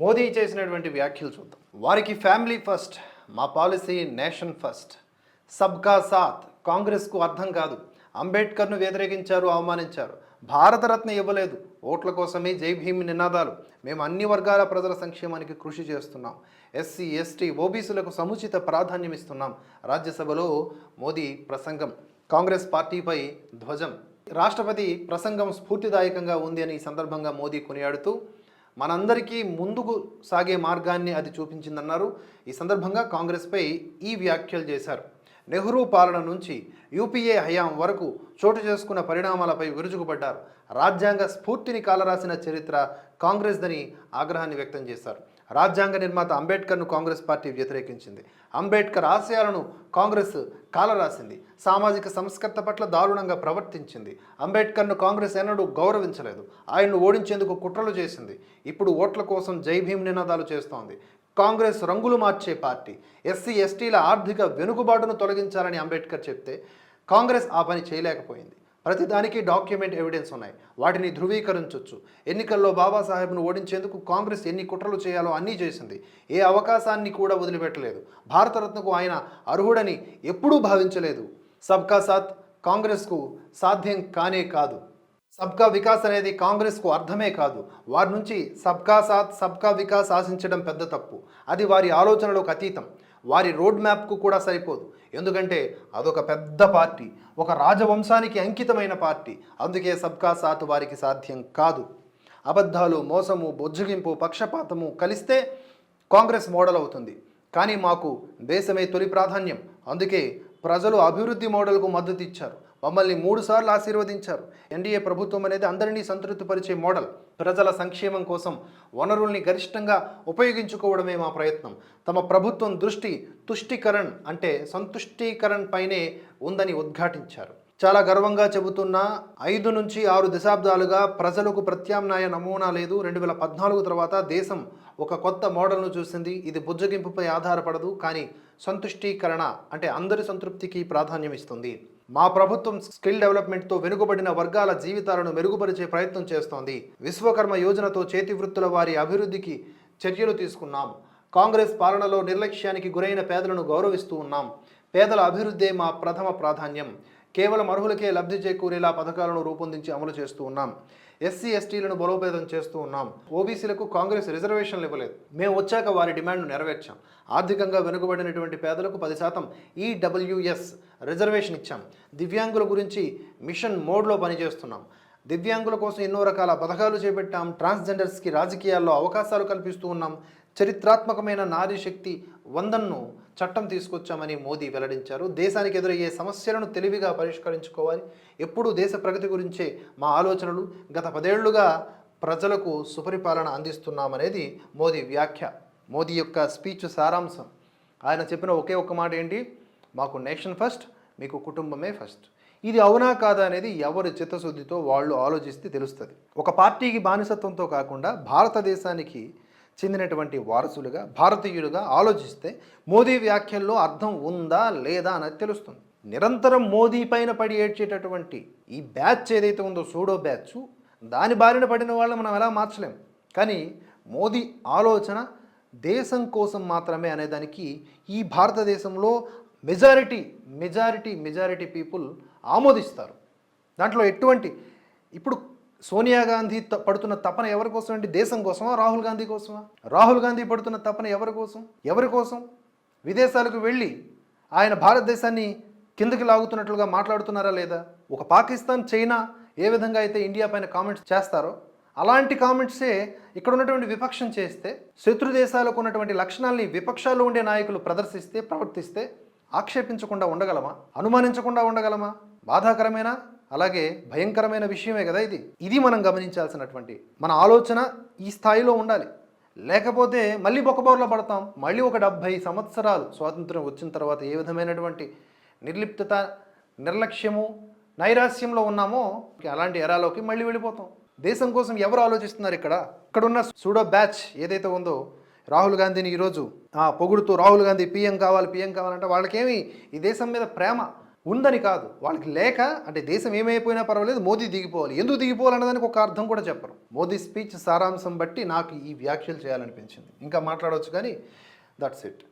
మోదీ చేసినటువంటి వ్యాఖ్యలు చూద్దాం. వారికి ఫ్యామిలీ ఫస్ట్ మా పాలసీ నేషన్ ఫస్ట్. సబ్కా సాత్ కాంగ్రెస్కు అర్థం కాదు. అంబేద్కర్ను వ్యతిరేకించారు అవమానించారు. భారతరత్న ఇవ్వలేదు. ఓట్ల కోసమే జై భీమ్ నినాదాలు. మేము అన్ని వర్గాల ప్రజల సంక్షేమానికి కృషి చేస్తున్నాం. ఎస్సీ ఎస్టీ ఓబీసీలకు సముచిత ప్రాధాన్యం ఇస్తున్నాం. రాజ్యసభలో మోదీ ప్రసంగం. కాంగ్రెస్ పార్టీపై ధ్వజం. రాష్ట్రపతి ప్రసంగం స్ఫూర్తిదాయకంగా ఉంది అని ఈ సందర్భంగా మోదీ కొనియాడుతూ మనందరికీ ముందుకు సాగే మార్గాన్ని అది చూపించిందన్నారు. ఈ సందర్భంగా కాంగ్రెస్పై ఈ వ్యాఖ్యలు చేశారు. నెహ్రూ పాలన నుంచి యూపీఏ హయాం వరకు చోటు చేసుకున్న పరిణామాలపై విరుచుకుపడ్డారు. రాజ్యాంగ స్ఫూర్తిని కాలరాసిన చరిత్ర కాంగ్రెస్దని ఆగ్రహాన్ని వ్యక్తం చేశారు. రాజ్యాంగ నిర్మాత అంబేద్కర్ను కాంగ్రెస్ పార్టీ వ్యతిరేకించింది. అంబేద్కర్ ఆశయాలను కాంగ్రెస్ కాలరాసింది. సామాజిక సంస్కర్త పట్ల దారుణంగా ప్రవర్తించింది. అంబేద్కర్ను కాంగ్రెస్ ఎన్నడూ గౌరవించలేదు. ఆయన్ను ఓడించేందుకు కుట్రలు చేసింది. ఇప్పుడు ఓట్ల కోసం జై భీమ్ నినాదాలు చేస్తోంది. కాంగ్రెస్ రంగులు మార్చే పార్టీ. ఎస్సీ ఎస్టీల ఆర్థిక వెనుకబాటును తొలగించాలని అంబేద్కర్ చెప్తే కాంగ్రెస్ ఆ పని చేయలేకపోయింది. ప్రతిదానికి డాక్యుమెంట్ ఎవిడెన్స్ ఉన్నాయి. వాటిని ధృవీకరించవచ్చు ఎన్నికల్లో బాబాసాహెబ్ను ఓడించేందుకు కాంగ్రెస్ ఎన్ని కుట్రలు చేయాలో అన్నీ చేసింది. ఏ అవకాశాన్ని కూడా వదిలిపెట్టలేదు. భారతరత్నకు ఆయన అర్హుడని ఎప్పుడూ భావించలేదు. సబ్కా సాత్ కాంగ్రెస్కు సాధ్యం కానే కాదు. సబ్కా వికాస్ అనేది కాంగ్రెస్కు అర్థమే కాదు. వారి నుంచి సబ్కా సాత్ సబ్కా వికాస్ ఆశించడం పెద్ద తప్పు. అది వారి ఆలోచనలకు అతీతం. వారి రోడ్ మ్యాప్కు కూడా సరిపోదు. ఎందుకంటే అదొక పెద్ద పార్టీ ఒక రాజవంశానికి అంకితమైన పార్టీ. అందుకే సబ్కా సాత్ వారికి సాధ్యం కాదు. అబద్ధాలు మోసము బొజ్జగింపు పక్షపాతము కలిస్తే కాంగ్రెస్ మోడల్ అవుతుంది. కానీ మాకు దేశమే తొలి ప్రాధాన్యం. అందుకే ప్రజలు అభివృద్ధి మోడల్కు మద్దతు ఇచ్చారు. మమ్మల్ని మూడుసార్లు ఆశీర్వదించారు. ఎన్డీఏ ప్రభుత్వం అనేది అందరినీ సంతృప్తిపరిచే మోడల్. ప్రజల సంక్షేమం కోసం వనరుల్ని గరిష్టంగా ఉపయోగించుకోవడమే మా ప్రయత్నం. తమ ప్రభుత్వం దృష్టి తుష్టికరణ్ అంటే సంతుష్టీకరణ్ పైనే ఉందని ఉద్ఘాటించారు. చాలా గర్వంగా చెబుతున్న ఐదు నుంచి ఆరు దశాబ్దాలుగా ప్రజలకు ప్రత్యామ్నాయ నమూనా లేదు. రెండు వేల పద్నాలుగు తర్వాత దేశం ఒక కొత్త మోడల్ను చూసింది. ఇది బుజ్జగింపుపై ఆధారపడదు కానీ సంతుష్టీకరణ అంటే అందరి సంతృప్తికి ప్రాధాన్యం ఇస్తుంది మా ప్రభుత్వం స్కిల్ డెవలప్మెంట్తో వెనుకబడిన వర్గాల జీవితాలను మెరుగుపరిచే ప్రయత్నం చేస్తోంది. విశ్వకర్మ యోజనతో చేతి వృత్తుల వారి అభివృద్ధికి చర్యలు తీసుకున్నాం. కాంగ్రెస్ పాలనలో నిర్లక్ష్యానికి గురైన పేదలను గౌరవిస్తూ ఉన్నాం. పేదల అభివృద్ధే మా ప్రథమ ప్రాధాన్యం. కేవలం అర్హులకే లబ్ధి చేకూరేలా పథకాలను రూపొందించి అమలు చేస్తూ ఉన్నాం. ఎస్సీ ఎస్టీలను బలోపేతం చేస్తూ ఉన్నాం. ఓబీసీలకు కాంగ్రెస్ రిజర్వేషన్లు ఇవ్వలేదు. మేము వచ్చాక వారి డిమాండ్ను నెరవేర్చాం. ఆర్థికంగా వెనుకబడినటువంటి పేదలకు పది శాతం ఈడబ్ల్యూఎస్ రిజర్వేషన్ ఇచ్చాం. దివ్యాంగుల గురించి మిషన్ మోడ్లో పనిచేస్తున్నాం. దివ్యాంగుల కోసం ఎన్నో రకాల పథకాలు చేపట్టాం. ట్రాన్స్జెండర్స్కి రాజకీయాల్లో అవకాశాలు కల్పిస్తూ ఉన్నాం. చరిత్రాత్మకమైన నారీ శక్తి వందన్ను చట్టం తీసుకొచ్చామని మోదీ వెల్లడించారు. దేశానికి ఎదురయ్యే సమస్యలను తెలివిగా పరిష్కరించుకోవాలి. ఎప్పుడూ దేశ ప్రగతి గురించే మా ఆలోచనలు. గత పదేళ్ళుగా ప్రజలకు సుపరిపాలన అందిస్తున్నామనేది మోదీ వ్యాఖ్య. మోదీ యొక్క స్పీచ్ సారాంశం. ఆయన చెప్పిన ఒకే ఒక్క మాట ఏంటి? మాకు నేషన్ ఫస్ట్ మీకు కుటుంబమే ఫస్ట్. ఇది అవునా కాదా అనేది ఎవరి చిత్తశుద్ధితో వాళ్ళు ఆలోచిస్తే తెలుస్తుంది. ఒక పార్టీకి బానిసత్వంతో కాకుండా భారతదేశానికి చెందినటువంటి వారసులుగా భారతీయులుగా ఆలోచిస్తే మోదీ వ్యాఖ్యల్లో అర్థం ఉందా లేదా అనేది తెలుస్తుంది. నిరంతరం మోదీ పైన పడి ఏడ్చేటటువంటి ఈ బ్యాచ్ ఏదైతే ఉందో సూడో బ్యాచ్ దాని బారిన పడిన వాళ్ళని మనం ఎలా మార్చలేం? కానీ మోదీ ఆలోచన దేశం కోసం మాత్రమే అనేదానికి ఈ భారతదేశంలో మెజారిటీ మెజారిటీ మెజారిటీ పీపుల్ ఆమోదిస్తారు. దాంట్లో ఎటువంటి ఇప్పుడు సోనియా గాంధీ త- పడుతున్న తపన ఎవరి కోసం అండి? దేశం కోసమా? రాహుల్ గాంధీ కోసమా? రాహుల్ గాంధీ పడుతున్న తపన ఎవరి కోసం? ఎవరి కోసం? విదేశాలకు వెళ్ళి ఆయన భారతదేశాన్ని కిందకి లాగుతున్నట్లుగా మాట్లాడుతున్నారా లేదా? ఒక పాకిస్తాన్ చైనా ఏ విధంగా అయితే ఇండియా పైన కామెంట్స్ చేస్తారో అలాంటి కామెంట్సే ఇక్కడ ఉన్నటువంటి విపక్షం చేస్తే శత్రు దేశాలకు ఉన్నటువంటి లక్షణాల్ని విపక్షాలు ఉండే నాయకులు ప్రదర్శిస్తే ప్రవర్తిస్తే ఆక్షేపించకుండా ఉండగలమా? అనుమానించకుండా ఉండగలమా? బాధాకరమైన? అలాగే భయంకరమైన విషయమే కదా ఇది. ఇది మనం గమనించాల్సినటువంటి మన ఆలోచన ఈ స్థాయిలో ఉండాలి. లేకపోతే మళ్ళీ బొక్కబోర్లో పడతాం. మళ్ళీ ఒక డెబ్భై సంవత్సరాలు స్వాతంత్రం వచ్చిన తర్వాత ఏ విధమైనటువంటి నిర్లిప్తత నిర్లక్ష్యము నైరాస్యంలో ఉన్నామో అలాంటి ఎరాలోకి మళ్ళీ వెళ్ళిపోతాం. దేశం కోసం ఎవరు ఆలోచిస్తున్నారు ఇక్కడ? ఇక్కడ ఉన్న సూడో బ్యాచ్ ఏదైతే ఉందో రాహుల్ గాంధీని ఈరోజు పొగుడుతూ రాహుల్ గాంధీ పీఎం కావాలి పీఎం కావాలంటే వాళ్ళకేమి ఈ దేశం మీద ప్రేమ ఉందని కాదు. వాళ్ళకి లేక అంటే దేశం ఏమైపోయినా పర్వాలేదు మోదీ దిగిపోవాలి. ఎందుకు దిగిపోవాలన్నదానికి ఒక అర్థం కూడా చెప్పరు. మోదీ స్పీచ్ సారాంశం బట్టి నాకు ఈ వ్యాఖ్యలు చేయాలనిపించింది. ఇంకా మాట్లాడవచ్చు కానీ దట్స్ ఇట్